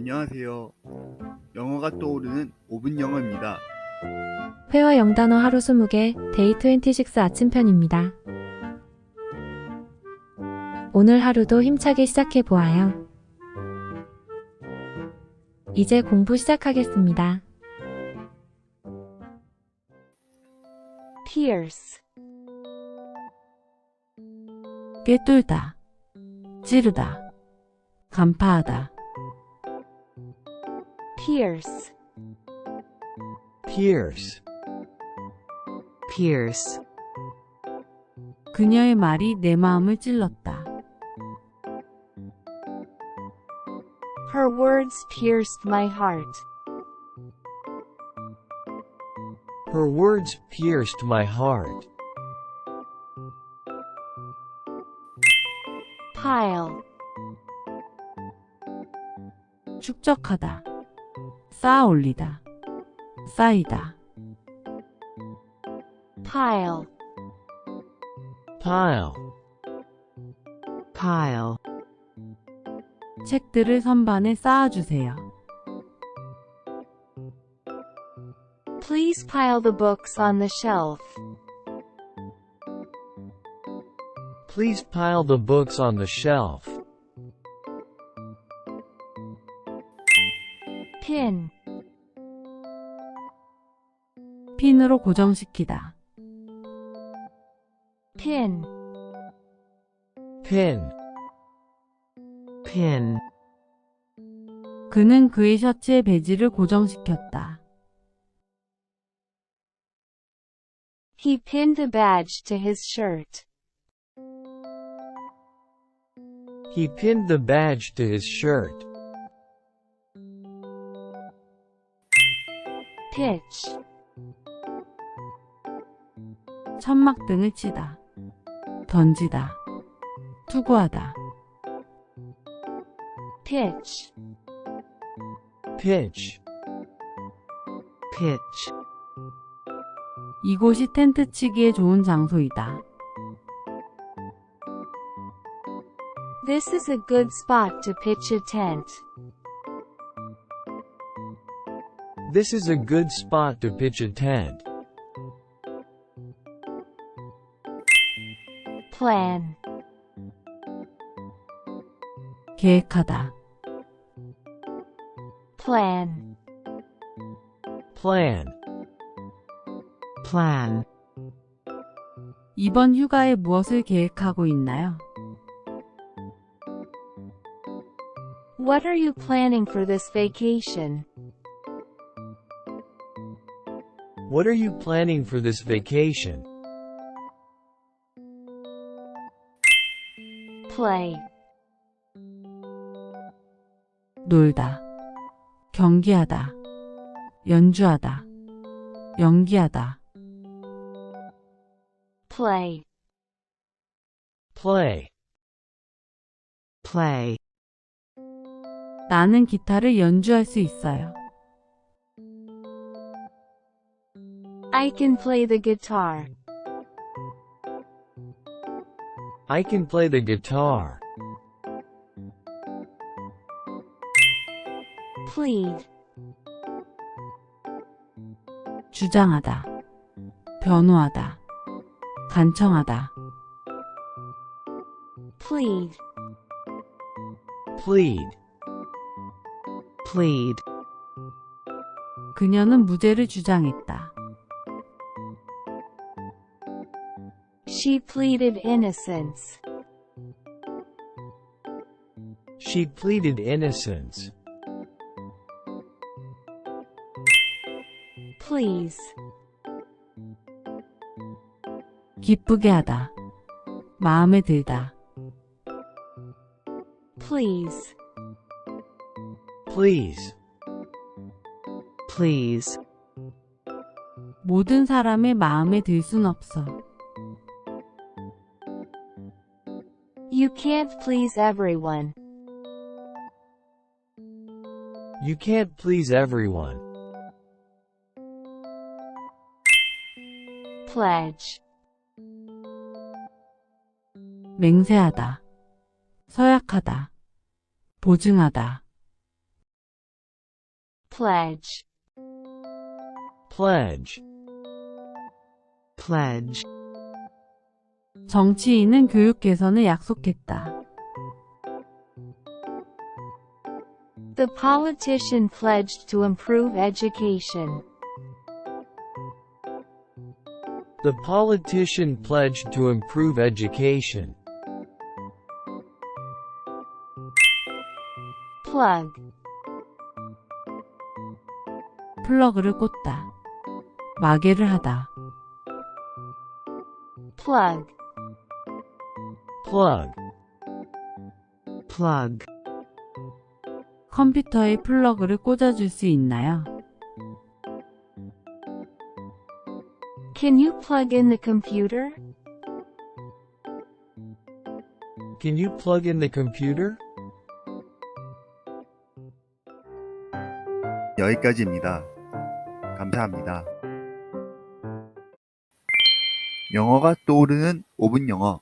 안녕하세요. 영어가 떠오르는 5분 영어입니다. 회화 영단어 하루 20개 데이 26 아침편입니다. 오늘 하루도 힘차게 시작해 보아요. 이제 공부 시작하겠습니다. pierce, 꿰뚫다, 찌르다, 간파하다, pierce, Pierce. pierce. 그녀의 말이 내 마음을 찔렀다. her words pierced my heart. Her words pierced my heart. Pile, 축적하다, 쌓아 올리다, 쌓이다, pile, Pile. pile. 책들을 선반에 쌓아주세요. please pile the books on the shelf. Please pile the books on the shelf. Pin, 핀으로 고정시키다, pin, Pin. pin. 그는 그의 셔츠에 배지를 고정시켰다. he pinned the badge to his shirt. He pinned the badge to his shirt. Pitch, 천막 등을 치다, 던지다, 투구하다, pitch, Pitch. pitch. 이곳이 텐트 치기에 좋은 장소이다. this is a good spot to pitch a tent. This is a good spot to pitch a tent. Plan, 계획하다, plan, Plan. plan. 이번 휴가에 무엇을 계획하고 있나요? what are you planning for this vacation? What are you planning for this vacation? Play, 놀다, 경기하다, 연주하다, 연기하다, play, Play. play. 나는 기타를 연주할 수 있어요. I can play the guitar. I can play the guitar. Plead, 주장하다, 변호하다, 간청하다, plead, Plead. plead. 그녀는 무죄를 주장했다. she pleaded innocence. She pleaded innocence. Please, 기쁘게 하다, 마음에 들다, please, Please. please. 모든 사람의 마음에 들 순 없어. you can't please everyone. You can't please everyone. Pledge, 맹세하다, 서약하다, 보증하다, Pledge. Pledge. pledge, 정치인은 교육 개선을 약속했다. The politician pledged to improve education. The politician pledged to improve education. Plug. 플러그를 꽂다. 마개를 하다. Plug. Plug. plug, 컴퓨터에 플러그를 꽂아줄 수 있나요? Can you plug in the computer? Can you plug in the computer? 여기까지입니다. 감사합니다. 영어가 떠오르는 5분 영어.